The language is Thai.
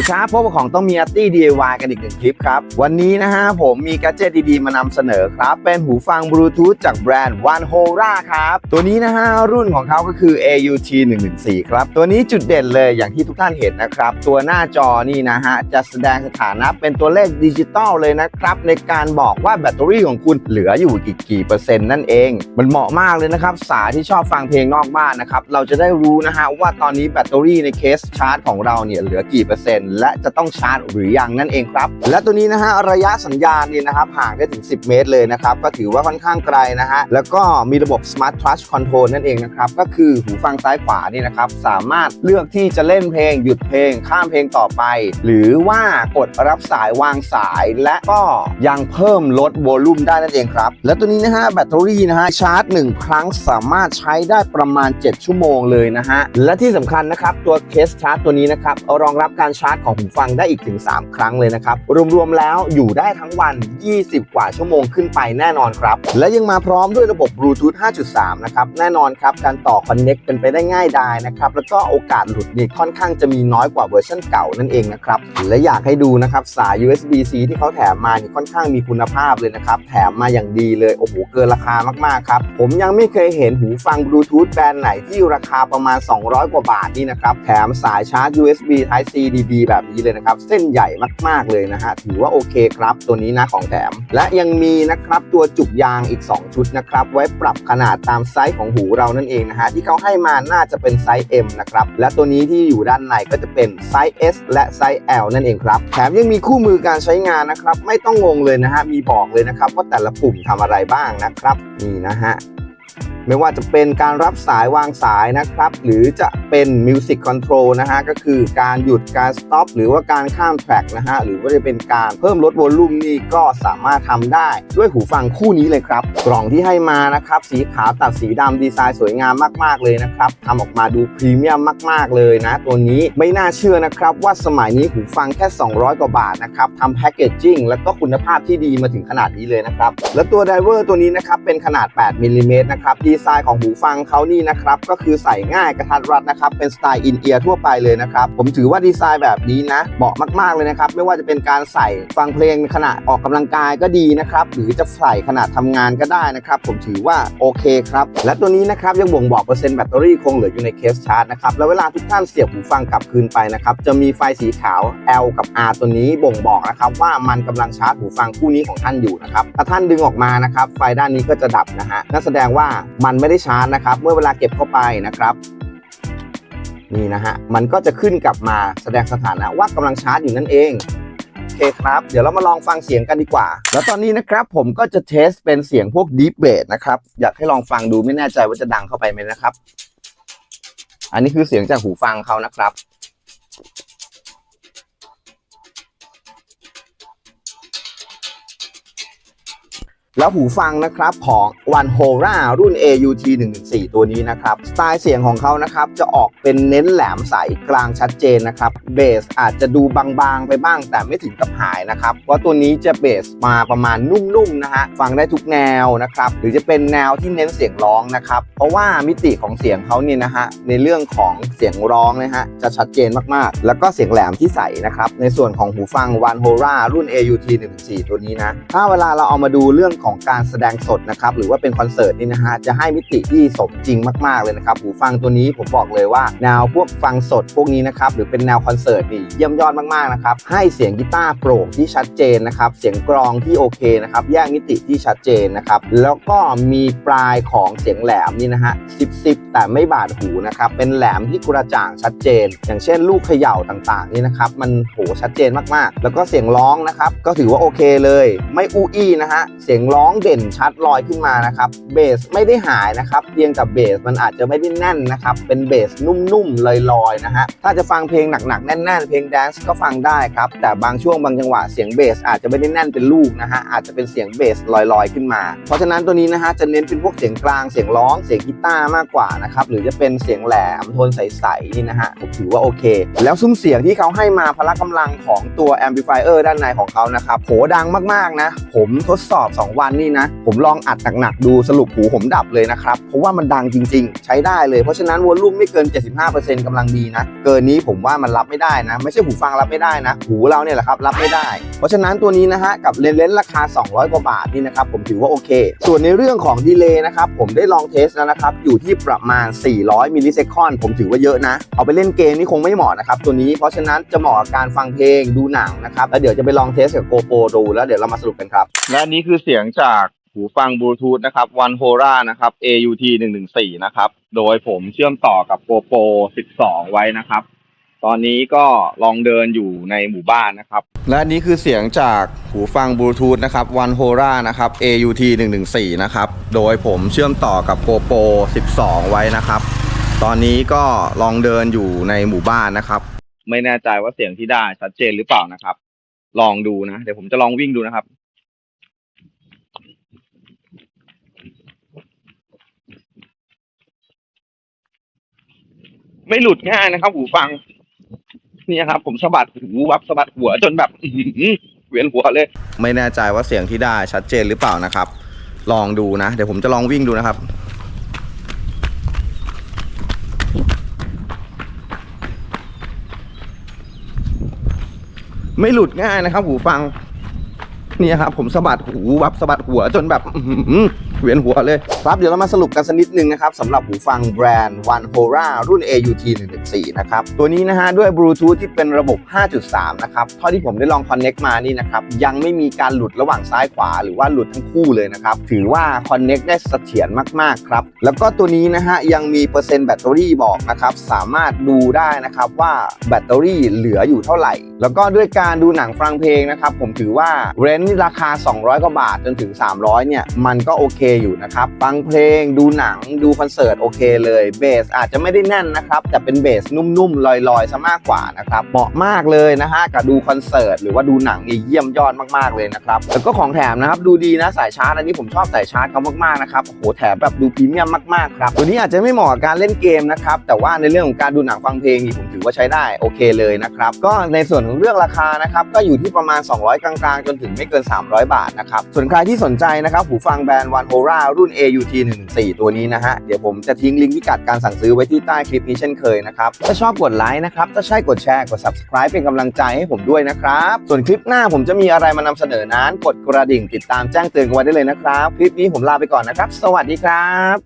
ดีครับพบกับของต้องมีอาร์ตี้ DIY กันอีกหนึ่งคลิปครับ วันนี้นะฮะผมมีแกดเจตดีๆ มานำเสนอครับ เป็นหูฟังบลูทูธจากแบรนด์ One Hora ครับ ตัวนี้นะฮะรุ่นของเขาก็คือ AUT 114ครับ ตัวนี้จุดเด่นเลยอย่างที่ทุกท่านเห็นนะครับ ตัวหน้าจอนี่นะฮะ จะแสดงสถานะเป็นตัวเลขดิจิตอลเลยนะครับ ในการบอกว่าแบตเตอรี่ของคุณเหลืออยู่กี่กี่เปอร์เซ็นต์นั่นเอง มันเหมาะมากเลยนะครับสายที่ชอบฟังเพลงนอกบ้านนะครับเราจะได้รู้นะฮะว่าตอนนี้แบตเตอรี่ในเคสชาร์จของเราเนี่ยเหลือกี่เปอร์เซ็นต์และจะต้องชาร์จหรือยังนั่นเองครับ และตัวนี้นะฮะระยะสัญญาณเนี่ยนะครับห่างได้ถึง 10 เมตรเลยนะครับ ก็ถือว่าค่อนข้างไกลนะฮะแล้วก็มีระบบ Smart Touch Control นั่นเองนะครับ ก็คือหูฟังซ้ายขวานี่นะครับ สามารถเลือกที่จะเล่นเพลง หยุดเพลง ข้ามเพลงต่อไป หรือว่ากดรับสายวางสายและก็ยังเพิ่มลดโวลูมได้นั่นเองครับ และตัวนี้นะฮะแบตเตอรี่นะฮะชาร์จ 1 ครั้งสามารถใช้ได้ประมาณ 7 ชั่วโมงเลยนะฮะและที่สำคัญนะครับตัวเคสชาร์จตัวนี้นะครับรองรับการชาร์จของหูฟังได้อีกถึง 3 ครั้งเลยนะครับ รวมๆแล้วอยู่ได้ทั้งวัน 20 กว่าชั่วโมงขึ้นไปแน่นอนครับ และยังมาพร้อมด้วยระบบบลูทูธ 5.3 นะครับ แน่นอนครับ การต่อคอนเน็กเป็นไปได้ง่ายดายนะครับ แล้วก็โอกาสหลุดนี่ค่อนข้างจะมีน้อยกว่าเวอร์ชันเก่านั่นเองนะครับ และอยากให้ดูนะครับสาย USB-C ที่เขาแถมมานี่ค่อนข้างมีคุณภาพเลยนะครับ แถมมาอย่างดีเลย โอ้โห เกินราคามากๆครับ ผมยังไม่เคยเห็นหูฟังบลูทูธแบรนด์ไหนที่ราคาประมาณ 200 กว่าบาทนี่นะครับ แถมสายชาร์จ USB Type C DB แบบนี้เลยนะครับ เส้นใหญ่มากๆเลยนะฮะ ถือว่าโอเคครับ ตัวนี้นะของแถม และยังมีนะครับตัวจุกยางอีก 2 ชุดนะครับ ไว้ปรับขนาดตามไซส์ของหูเรานั่นเองนะฮะ ที่เขาให้มาน่าจะเป็นไซส์ M นะครับ และตัวนี้ที่อยู่ด้านในก็จะเป็นไซส์ S และไซส์ L นั่นเองครับ แถมยังมีคู่มือการใช้งานนะครับ ไม่ต้องงงเลยนะฮะ มีบอกเลยนะครับว่าแต่ละปุ่มทำอะไรบ้างนะครับ นี่นะฮะ ไม่ว่าจะเป็นการรับสายวางสายนะครับ หรือจะเป็น Music Control นะฮะ ก็คือการหยุดการ stop หรือว่าการข้ามแทร็กนะฮะ หรือว่าจะเป็นการเพิ่มลดโวลูมนี่ก็สามารถทำได้ด้วยหูฟังคู่นี้เลยครับ กล่องที่ให้มานะครับ สีขาวตัดสีดำดีไซน์สวยงามมาก ๆ เลยนะครับทำออกมาดูพรีเมียมมาก ๆ เลยนะ ตัวนี้ไม่น่าเชื่อนะครับ ว่าสมัยนี้หูฟังแค่ 200 กว่าบาทนะครับทำแพคเกจจิ้งแล้วก็คุณภาพที่ดีมาถึงขนาดนี้เลยนะครับและตัวไดเวอร์ตัวนี้นะครับเป็นขนาด 8มิลลิเมตรนะครับดีไซน์ของหูฟังเขานี่นะครับ ก็คือใส่ง่ายกระทัดรัดนะครับ เป็นสไตล์อินเอียร์ทั่วไปเลยนะครับ ผมถือว่าดีไซน์แบบนี้นะ เหมาะมากๆเลยนะครับ ไม่ว่าจะเป็นการใส่ฟังเพลงขณะออกกำลังกายก็ดีนะครับ หรือจะใส่ขณะทำงานก็ได้นะครับ ผมถือว่าโอเคครับ และตัวนี้นะครับยังบ่งบอกเปอร์เซ็นต์แบตเตอรี่คงเหลืออยู่ในเคสชาร์จนะครับ แล้วเวลาทุกท่านเสียบหูฟังกลับคืนไปนะครับ จะมีไฟสีขาว L กับ R ตัวนี้บ่งบอกนะครับว่ามันกำลังชาร์จหูฟังคู่นี้ของท่านอยู่นะครับ ถ้าท่านดึงออกมานะครับ ไฟด้านนี้ก็จะดับนะฮะ นั่นแสดงว่ามันไม่ได้ชาร์จนะครับ เมื่อเวลาเก็บเข้าไปนะครับ นี่นะฮะมันก็จะขึ้นกลับมาแสดงสถานะว่ากำลังชาร์จอยู่นั่นเองโอเคครับ เดี๋ยวเรามาลองฟังเสียงกันดีกว่า แล้วตอนนี้นะครับผมก็จะเทสเป็นเสียงพวก Deep Bass นะครับอยากให้ลองฟังดูไม่แน่ใจว่าจะดังเข้าไปไหมนะครับ อันนี้คือเสียงจากหูฟังเขานะครับ แล้วหูฟังนะครับของ One Hora รุ่น AUT 114 ตัวนี้นะครับ สไตล์เสียงของเขานะครับ จะออกเป็นเน้นแหลมใสกลางชัดเจนนะครับเบสอาจจะดูบางๆไปบ้าง แต่ไม่ถึงกับหายนะครับ เพราะตัวนี้จะเบสมาประมาณนุ่มๆนะฮะฟังได้ทุกแนวนะครับหรือจะเป็นแนวที่เน้นเสียงร้องนะครับเพราะว่ามิติของเสียงเขาเนี่ยนะฮะในเรื่องของเสียงร้องนะฮะจะชัดเจนมากๆ แล้วก็เสียงแหลมที่ใสนะครับในส่วนของหูฟัง One Hora รุ่น AUT 114 ตัวนี้นะถ้าเวลาเราเอามาดูเรื่องของการแสดงสดนะครับหรือว่าเป็นคอนเสิร์ตนี่นะฮะจะให้มิติที่สมจริงมากๆเลยนะครับหูฟังตัวนี้ผมบอกเลยว่าแนวพวกฟังสดพวกนี้นะครับหรือเป็นแนวคอนเสิร์ตนี่เยี่ยมยอดมากๆนะครับให้เสียงกีตาร์โปร่งที่ชัดเจนนะครับเสียงกรองที่โอเคนะครับแยกมิติที่ชัดเจนนะครับแล้วก็มีปลายของเสียงแหลมนี่นะฮะซิบซิบแต่ไม่บาดหูนะครับเป็นแหลมที่กระจ่างชัดเจน อย่างเช่นลูกเขย่าต่างๆนี่นะครับมันโหชัดเจนมากๆ แล้วก็เสียงร้องนะครับก็ถือว่าโอเคเลย ไม่อู้อี้นะฮะเสียงร้องเด่นชัดลอยขึ้นมานะครับเบสไม่ได้หายนะครับเพียงแต่เบสมันอาจจะไม่ได้แน่นนะครับเป็นเบสนุ่มๆลอยๆนะฮะถ้าจะฟังเพลงหนักๆแน่นๆเพลงแดนซ์ก็ฟังได้ครับแต่บางช่วงบางจังหวะเสียงเบสอาจจะไม่ได้แน่นเป็นลูกนะฮะอาจจะเป็นเสียงเบสลอยๆขึ้นมา เพราะฉะนั้นตัวนี้นะฮะจะเน้นเป็นพวกเสียงกลางเสียงร้องเสียงกีตาร์มากกว่านะครับหรือจะเป็นเสียงแหลมโทนใสๆนี่นะฮะผมถือว่าโอเค แล้วซุ้มเสียงที่เขาให้มาพละกำลังของตัวแอมพลิฟายเออร์ด้านในของเขานะครับโหดังมากๆนะ ผมทดสอบ 2วันนี่นะ ผมลองอัดหนักๆดูสรุปหูผมดับเลยนะครับ เพราะว่ามันดังจริง ๆ ใช้ได้เลย เพราะฉะนั้นวอลลุ่มไม่เกิน 75%กำลังดีนะ เกินนี้ผมว่ามันรับไม่ได้นะ ไม่ใช่หูฟังรับไม่ได้นะ หูเราเนี่ยแหละครับรับไม่ได้ เพราะฉะนั้นตัวนี้นะฮะกับเลนส์เลนส์ราคา 200 กว่าบาทนี่นะครับผมถือว่าโอเค ส่วนในเรื่องของดีเลย์นะครับผมได้ลองเทสแล้วนะครับอยู่ที่ประมาณ 400 มิลลิเซคอนผมถือว่าเยอะนะ เอาไปเล่นเกมนี่คงไม่เหมาะนะครับตัวนี้เพราะฉะนั้นจะเหมาะกับการฟังเพลงดูหนังนะครับแล้วเดี๋ยวจะไปลองเทสกับโกโปรดูแล้วเดี๋ยวเรามาสรุปกันครับและอันนี้คือเสียงจากหูฟังบลูทูธนะครับ One Hora นะครับ AUT 114นะครับ โดยผมเชื่อมต่อกับ GoPro 12 ไว้นะครับ ตอนนี้ก็ลองเดินอยู่ในหมู่บ้านนะครับ และนนี้คือเสียงจากหูฟังบลูทูธนะครับ One Hora นะครับ AUT 114นะครับ โดยผมเชื่อมต่อกับ GoPro 12 ไว้นะครับ ตอนนี้ก็ลองเดินอยู่ในหมู่บ้านนะครับ ไม่แน่ใจว่าเสียงที่ได้ชัดเจนหรือเปล่านะครับ ลองดูนะ เดี๋ยวผมจะลองวิ่งดูนะครับ ไม่หลุดง่ายนะครับ หูฟัง นี่ครับ ผมสะบัดหูวับสะบัดหัวจนแบบเวียนหัวเลย ไม่แน่ใจว่าเสียงที่ได้ชัดเจนหรือเปล่านะครับ ลองดูนะ เดี๋ยวผมจะลองวิ่งดูนะครับไม่หลุดง่ายนะครับ หูฟัง นี่ครับ ผมสะบัดหูวับสะบัดหัวจนแบบอื เวียนหัวเลยครับเดี๋ยวเรามาสรุปกันสักนิดนึงนะครับสำหรับหูฟังแบรนด์ One Hora รุ่น AUT 114นะครับตัวนี้นะฮะด้วยบลูทูธที่เป็นระบบ 5.3 นะครับเท่าที่ผมได้ลอง Connect มานี่นะครับยังไม่มีการหลุดระหว่างซ้ายขวา หรือว่าหลุดทั้งคู่เลยนะครับถือว่า Connect ได้เสถียรมากๆครับแล้วก็ตัวนี้นะฮะยังมีเปอร์เซ็นต์แบตเตอรี่บอกนะครับสามารถดูได้นะครับว่าแบตเตอรี่เหลืออยู่เท่าไหร่ แล้วก็ด้วยการดูหนังฟังเพลงนะครับผมถือว่าเรนจ์ราคา 200กว่าบาทจนถึง 300เนี่ยมันก็โอเคอยู่นะครับ ฟังเพลงดูหนังดูคอนเสิร์ตโอเคเลยเบสอาจจะไม่ได้แน่นนะครับ แต่เป็นเบสนุ่มๆลอยๆซะมากกว่านะครับเหมาะมากเลยนะฮะกับดูคอนเสิร์ตหรือว่าดูหนังเยี่ยมยอดมากๆเลยนะครับแล้วก็ของแถมนะครับดูดีนะสายชาร์จอันนี้ผมชอบสายชาร์จเขามากๆนะครับโอ้โหแถมแบบดูพรีเมียมมากๆครับตัวนี้อาจจะไม่เหมาะกับการเล่นเกมนะครับแต่ว่าในเรื่องของการดูหนังฟังเพลงนี่ผมถือว่าใช้ได้โอเคเลยนะครับก็ในส่วนของเรื่องราคานะครับก็อยู่ที่ประมาณ 200 กลางๆ จนถึงไม่เกิน 300 บาทนะครับส่วนใครที่สนใจนะครับหูฟังแบรนด์ r a รุ่น AUT 114ตัวนี้นะฮะ เดี๋ยวผมจะทิ้งลิงก์พิกัดการสั่งซื้อไว้ที่ใต้คลิปนี้เช่นเคยนะครับ ถ้าชอบกดไลค์นะครับ ถ้าใช่กดแชร์ กด subscribe เป็นกำลังใจให้ผมด้วยนะครับ ส่วนคลิปหน้าผมจะมีอะไรมานำเสนอนั้น กดกระดิ่งติดตามแจ้งเตือนกันไว้ได้เลยนะครับ คลิปนี้ผมลาไปก่อนนะครับ สวัสดีครับ